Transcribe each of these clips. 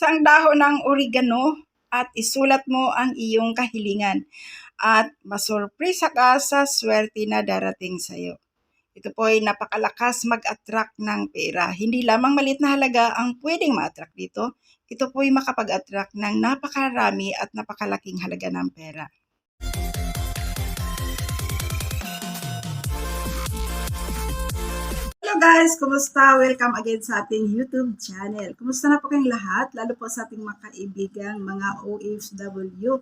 sa ang dahon ng oregano at isulat mo ang iyong kahilingan at masurpresa ka sa swerte na darating sa iyo. Ito po ay napakalakas mag-attract ng pera. Hindi lamang malit na halaga ang pwedeng ma-attract dito. Ito po ay makapag-attract ng napakarami at napakalaking halaga ng pera. Hello guys! Kumusta? Welcome again sa ating YouTube channel. Kumusta na po kayong lahat? Lalo po sa ating mga kaibigang mga OFW.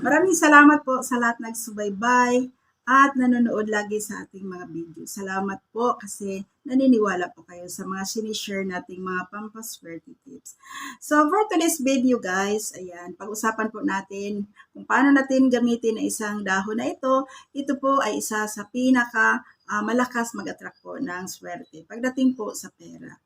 Maraming salamat po sa lahat nagsubaybay at nanonood lagi sa ating mga video. Salamat po kasi naniniwala po kayo sa mga sinishare nating mga pampaswerte tips. So for today's video guys, ayan, pag-usapan po natin kung paano natin gamitin ang isang dahon na ito. Ito po ay isa sa pinaka ah, malakas mag-attract po ng swerte pagdating po sa pera.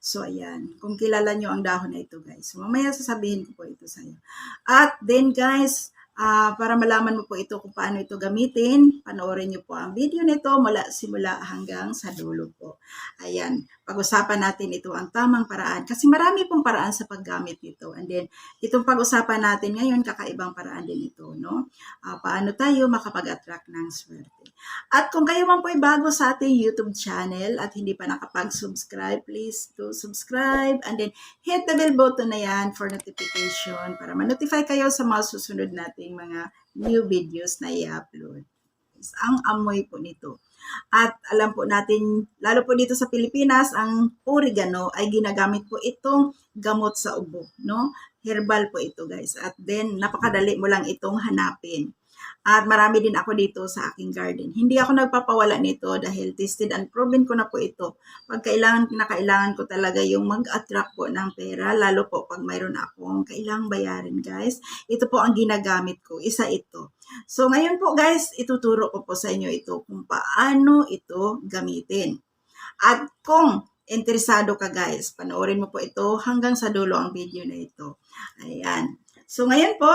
So, ayan. Kung kilala nyo ang dahon na ito, guys. Mamaya sasabihin ko po ito sa iyo. At then, guys, ah, para malaman mo po ito kung paano ito gamitin, panoorin nyo po ang video nito mula simula hanggang sa dulo po. Ayan. Pag-usapan natin ito ang tamang paraan. Kasi marami pong paraan sa paggamit nito. And then, itong pag-usapan natin ngayon, kakaibang paraan din ito, no? Ah, paano tayo makapag-attract ng swerte. At kung kayo man po ay bago sa ating YouTube channel at hindi pa nakapag-subscribe, please do subscribe and then hit the bell button na yan for notification para ma-notify kayo sa mga susunod nating mga new videos na i-upload. Ang amoy po nito. At alam po natin, lalo po dito sa Pilipinas, ang oregano ay ginagamit po itong gamot sa ubo, no? Herbal po ito, guys. At then, napakadali mo lang itong hanapin. At marami din ako dito sa aking garden. Hindi ako nagpapawala nito dahil tested and proven ko na po ito. Pag kailangan, kinakailangan ko talaga yung mag-attract po ng pera, lalo po pag mayroon akong kailangang bayarin, guys. Ito po ang ginagamit ko. Isa ito. So, ngayon po, guys, ituturo ko po sa inyo ito kung paano ito gamitin. At kung interesado ka, guys, panoorin mo po ito hanggang sa dulo ang video na ito. Ayan. So, ngayon po,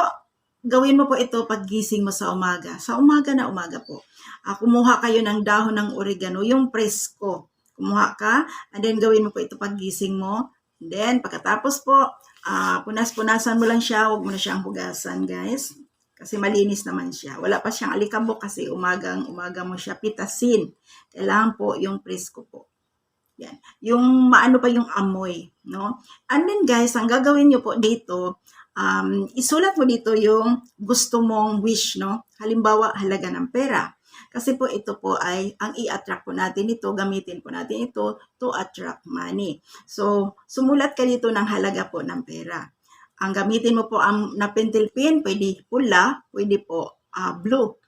gawin mo po ito paggising mo sa umaga. Sa umaga na umaga po. Ah, kumuha kayo ng dahon ng oregano, yung presko. Kumuha ka, and then gawin mo po ito paggising mo. And then, pagkatapos po, ah, punas-punasan mo lang siya, huwag mo na siyang hugasan, guys. Kasi malinis naman siya. Wala pa siyang alikabok kasi umagang umaga mo siya pitasin. Kailangan po yung presko po. Yan. Yung maano pa yung amoy, no? And then guys, ang gagawin nyo po dito, um, isulat mo dito yung gusto mong wish, no? Halimbawa, halaga ng pera. Kasi po ito po ay, ang i-attract po natin ito, gamitin po natin ito to attract money. So, sumulat ka dito ng halaga po ng pera. Ang gamitin mo po ang na pwede pula, pwede po ah, blue.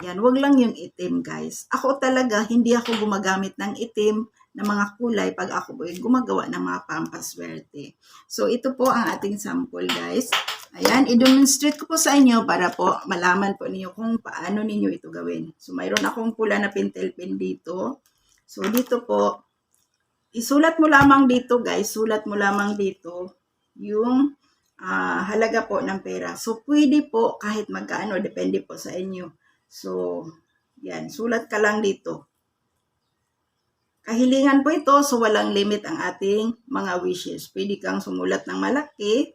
Yan, wag lang yung itim, guys. Ako talaga, hindi ako gumagamit ng itim na mga kulay pag ako po gumagawa ng mga pampaswerte. So, ito po ang ating sample, guys. Ayan, i-demonstrate ko po sa inyo para po malaman po ninyo kung paano ninyo ito gawin. So, mayroon akong pula na pentel pen dito. So, dito po, isulat mo lamang dito, guys. Sulat mo lamang dito yung ah, halaga po ng pera. So, pwede po kahit magkaano, depende po sa inyo. So, yan, sulat ka lang dito. Kahilingan po ito, so walang limit ang ating mga wishes. Pwede kang sumulat ng malaki,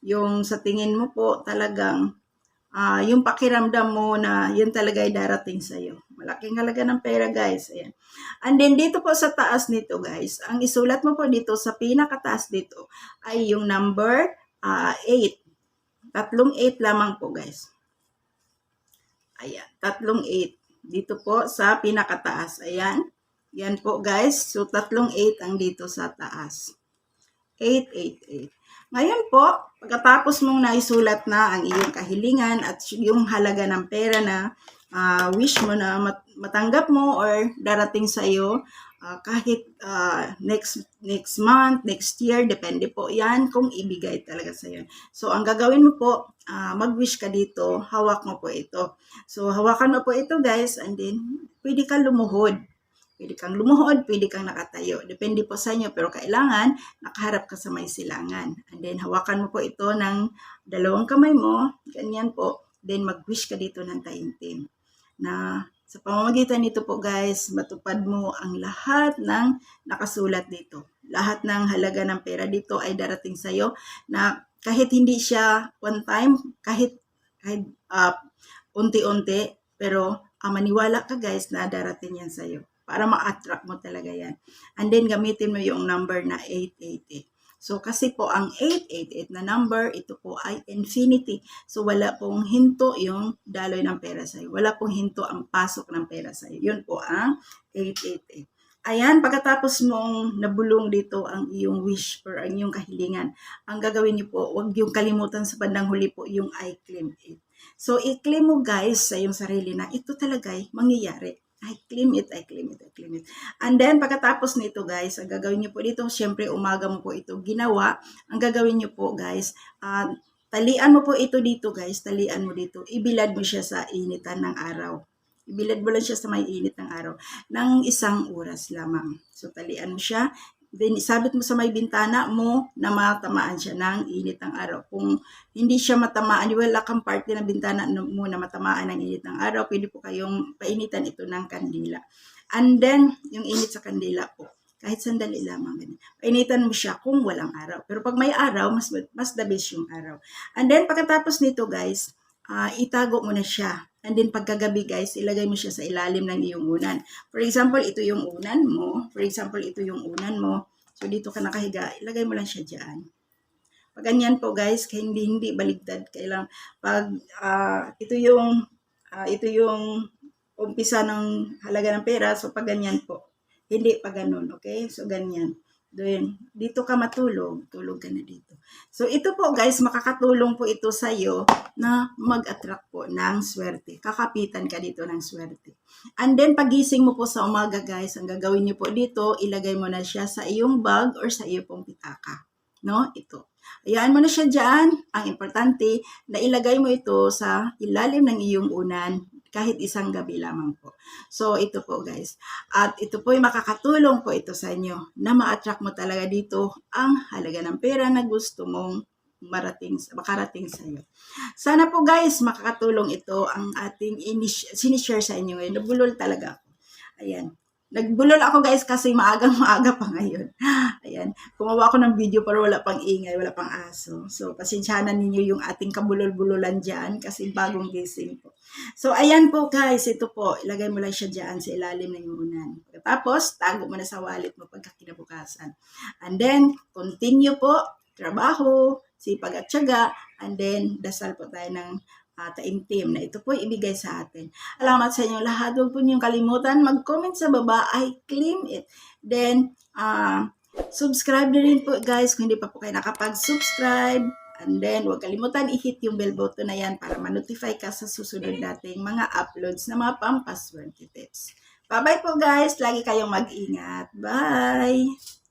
yung sa tingin mo po talagang ah, yung pakiramdam mo na yun talaga ay darating sa iyo. Malaking halaga ng pera, guys. Ayan. And then dito po sa taas nito, guys, ang isulat mo po dito sa pinakataas dito ay yung number 8. Tatlong 8 lamang po, guys. Ayan, tatlong 8. Dito po sa pinakataas. Ayan. Yan po, guys. So, tatlong 8 ang dito sa taas. 8, 8, 8. Ngayon po, pagkatapos mong naisulat na ang iyong kahilingan at yung halaga ng pera na ah, wish mo na mat- matanggap mo or darating sa iyo ah, kahit ah, next next month, next year, depende po 'yan kung ibigay talaga sa iyo. So ang gagawin mo po, ah, mag-wish ka dito, hawak mo po ito. So hawakan mo po ito guys and then pwede kang lumuhod. Pwede kang lumuhod, pwede kang nakatayo. Depende po sa inyo, pero kailangan nakaharap ka sa may silangan. And then hawakan mo po ito ng dalawang kamay mo, ganyan po. Then mag-wish ka dito ng taimtim. Na sa pamamagitan nito po guys, matupad mo ang lahat ng nakasulat dito. lahat ng halaga ng pera dito ay darating sa'yo na kahit hindi siya one time, kahit, kahit ah, unti-unti, pero ah, maniwala ka guys na darating yan sa'yo para ma-attract mo talaga yan. And then gamitin mo yung number na 888. So kasi po ang 888 na number, ito po ay infinity. So wala pong hinto yung daloy ng pera sa'yo. Wala pong hinto ang pasok ng pera sa'yo. Yun po ang 888. Ayan, pagkatapos mong nabulong dito ang iyong wish or ang iyong kahilingan, ang gagawin niyo po, huwag yung kalimutan sa bandang huli po yung I claim it. So, i-claim mo guys sa iyong sarili na ito talaga ay mangyayari. I claim it, I claim it, I claim it. And then, pagkatapos nito guys, ang gagawin niyo po dito, syempre umaga mo po ito ginawa. Ang gagawin niyo po guys, ah, talian mo po ito dito guys, talian mo dito. Ibilad mo siya sa initan ng araw. Ibilad mo lang siya sa may init ng araw ng isang oras lamang. So, talian mo siya. Then, isabit mo sa may bintana mo na matamaan siya ng init ng araw. Kung hindi siya matamaan, wala kang parte ng bintana mo na matamaan ng init ng araw, pwede po kayong painitan ito ng kandila. And then, yung init sa kandila po, kahit sandali lamang ganun. Painitan mo siya kung walang araw. Pero pag may araw, mas mas the best yung araw. And then, pagkatapos nito guys, ah, itago mo na siya. And then pagkagabi guys, ilagay mo siya sa ilalim ng iyong unan. For example, ito yung unan mo. For example, ito yung unan mo. So dito ka nakahiga, ilagay mo lang siya diyan. Pag ganyan po guys, kaya hindi hindi baligtad, kailang pag ah, ito yung ah, ito yung umpisa ng halaga ng pera, so pag ganyan po. Hindi pa ganun, okay? So ganyan. Doon, dito ka matulog, tulog ka na dito. So ito po guys, makakatulong po ito sa iyo na mag-attract po ng swerte. Kakapitan ka dito ng swerte. And then pagising mo po sa umaga guys, ang gagawin niyo po dito, ilagay mo na siya sa iyong bag or sa iyong pong pitaka. No? Ito. Ayaan mo na siya dyan. Ang importante na ilagay mo ito sa ilalim ng iyong unan kahit isang gabi lamang po. So, ito po guys. At ito po ay makakatulong po ito sa inyo na ma-attract mo talaga dito ang halaga ng pera na gusto mong marating, makarating sa iyo. Sana po guys, makakatulong ito ang ating inis- sinishare sa inyo ngayon. Nabulol talaga ako. Ayan. Nagbulol ako guys kasi maagang maaga pa ngayon. Ayan. Kumawa ako ng video pero wala pang ingay, wala pang aso. So, pasensyahan ninyo yung ating kabulol-bululan dyan kasi bagong gising po. So, ayan po guys. Ito po. Ilagay mo lang siya dyan sa ilalim ng unan. Tapos, tago mo na sa wallet mo pagka kinabukasan. And then, continue po. Trabaho, sipag at tiyaga. And then, dasal po tayo ng uh, taimtim na ito po ibigay sa atin. Alamat sa inyo lahat. Huwag po niyong kalimutan mag-comment sa baba. I claim it. Then, uh, subscribe na rin po guys kung hindi pa po kayo nakapag-subscribe. And then, huwag kalimutan i-hit yung bell button na yan para ma-notify ka sa susunod nating mga uploads na mga pampaswerte tips. Bye-bye po guys. Lagi kayong mag-ingat. Bye!